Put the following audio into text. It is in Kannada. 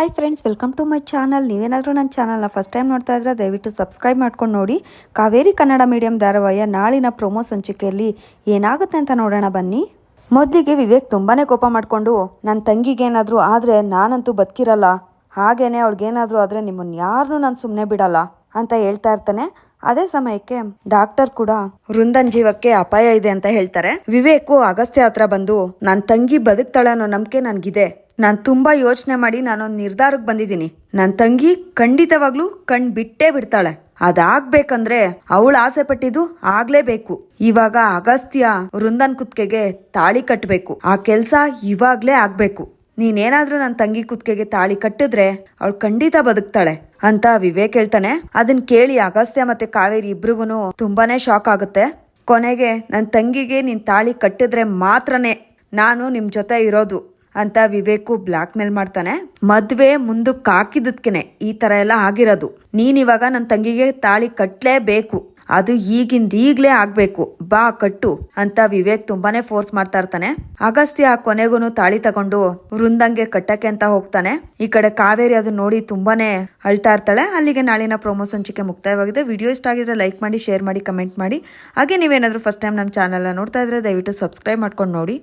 Hi friends welcome to my channel ನೀವೇನಾದರೂ ನನ್ನ ಚಾನಲ್ನ ಫಸ್ಟ್ ಟೈಮ್ ನೋಡ್ತಾ ಇದ್ರೆ ದಯವಿಟ್ಟು ಸಬ್ಸ್ಕ್ರೈಬ್ ಮಾಡ್ಕೊಂಡು ನೋಡಿ. ಕಾವೇರಿ ಕನ್ನಡ ಮೀಡಿಯಂ ಧಾರಾವಾಹಿಯ ನಾಳಿನ ಪ್ರೊಮೋ ಸಂಚಿಕೆಯಲ್ಲಿ ಏನಾಗುತ್ತೆ ಅಂತ ನೋಡೋಣ ಬನ್ನಿ. ಮೊದಲಿಗೆ ವಿವೇಕ್ ತುಂಬಾ ಕೋಪ ಮಾಡಿಕೊಂಡು ನನ್ನ ತಂಗಿಗೆ ಏನಾದರೂ ಆದರೆ ನಾನಂತೂ ಬದುಕಿರಲ್ಲ. ಹಾಗೇನೆ ಅವ್ಳಿಗೇನಾದರೂ ಆದರೆ ನಿಮ್ಮನ್ನು ಯಾರನ್ನೂ ನಾನು ಸುಮ್ಮನೆ ಬಿಡಲ್ಲ ಅಂತ ಹೇಳ್ತಾ ಇರ್ತಾನೆ. ಅದೇ ಸಮಯಕ್ಕೆ ಡಾಕ್ಟರ್ ಕೂಡ ವೃಂದನ್ ಜೀವಕ್ಕೆ ಅಪಾಯ ಇದೆ ಅಂತ ಹೇಳ್ತಾರೆ. ವಿವೇಕು ಅಗಸ್ತ್ಯ ಹತ್ರ ಬಂದು ನನ್ನ ತಂಗಿ ಬದುಕ್ತಾಳೆ ಅನ್ನೋ ನಂಬಿಕೆ ನನಗಿದೆ. ನಾನು ತುಂಬಾ ಯೋಚನೆ ಮಾಡಿ ನಾನೊಂದು ನಿರ್ಧಾರಕ್ಕೆ ಬಂದಿದ್ದೀನಿ. ನನ್ನ ತಂಗಿ ಖಂಡಿತವಾಗ್ಲೂ ಕಣ್ ಬಿಟ್ಟೇ ಬಿಡ್ತಾಳೆ. ಅದಾಗ್ಬೇಕಂದ್ರೆ ಅವಳು ಆಸೆ ಪಟ್ಟಿದ್ದು ಆಗ್ಲೇಬೇಕು. ಇವಾಗ ಅಗಸ್ತ್ಯ ವೃಂದನ್ ಕುತ್ಕೆಗೆ ತಾಳಿ ಕಟ್ಟಬೇಕು ಆ ಕೆಲ್ಸ ಇವಾಗ್ಲೇ ಆಗ್ಬೇಕು. ನೀನೇನಾದ್ರೂ ನನ್ನ ತಂಗಿ ಕುತ್ಕೆಗೆ ತಾಳಿ ಕಟ್ಟಿದ್ರೆ ಅವಳು ಖಂಡಿತ ಬದುಕ್ತಾಳೆ ಅಂತ ವಿವೇಕ್ ಹೇಳ್ತಾನೆ. ಅದನ್ನ ಕೇಳಿ ಅಗಸ್ತ್ಯ ಮತ್ತೆ ಕಾವೇರಿ ಇಬ್ರಿಗೂ ತುಂಬಾನೇ ಶಾಕ್ ಆಗುತ್ತೆ. ಕೊನೆಗೆ ನನ್ನ ತಂಗಿಗೆ ನೀನ್ ತಾಳಿ ಕಟ್ಟಿದ್ರೆ ಮಾತ್ರನೇ ನಾನು ನಿಮ್ ಜೊತೆ ಇರೋದು ಅಂತ ವಿವೇಕು ಬ್ಲಾಕ್ ಮೇಲ್ ಮಾಡ್ತಾನೆ. ಮದ್ವೆ ಮುಂದಕ್ಕೆ ಹಾಕಿದದ್ಕೆನೆ ಈ ತರ ಎಲ್ಲ ಆಗಿರೋದು. ನೀನ್ ಇವಾಗ ನನ್ನ ತಂಗಿಗೆ ತಾಳಿ ಕಟ್ಲೇಬೇಕು. ಅದು ಈಗಿಂದ ಈಗ್ಲೇ ಆಗ್ಬೇಕು. ಬಾ, ಕಟ್ಟು ಅಂತ ವಿವೇಕ್ ತುಂಬಾನೇ ಫೋರ್ಸ್ ಮಾಡ್ತಾ ಇರ್ತಾನೆ. ಅಗಸ್ತ್ಯ ಕೊನೆಗೂ ತಾಳಿ ತಗೊಂಡು ವೃಂದಂಗೆ ಕಟ್ಟಕ್ಕೆ ಅಂತ ಹೋಗ್ತಾನೆ. ಈ ಕಡೆ ಕಾವೇರಿ ಅದನ್ನ ನೋಡಿ ತುಂಬಾನೇ ಅಳ್ತಾ ಇರ್ತಾಳೆ. ಅಲ್ಲಿಗೆ ನಾಳಿನ ಪ್ರೋಮೋ ಸಂಚಿಕೆ ಮುಕ್ತಾಯವಾಗಿದೆ. ವಿಡಿಯೋ ಇಷ್ಟ ಆಗಿದ್ರೆ ಲೈಕ್ ಮಾಡಿ, ಶೇರ್ ಮಾಡಿ, ಕಮೆಂಟ್ ಮಾಡಿ. ಹಾಗೆ ನೀವೇನಾದ್ರೂ ಫಸ್ಟ್ ಟೈಮ್ ನಮ್ಮ ಚಾನಲ್ ನೋಡ್ತಾ ಇದ್ರೆ ದಯವಿಟ್ಟು ಸಬ್ಸ್ಕ್ರೈಬ್ ಮಾಡ್ಕೊಂಡು ನೋಡಿ.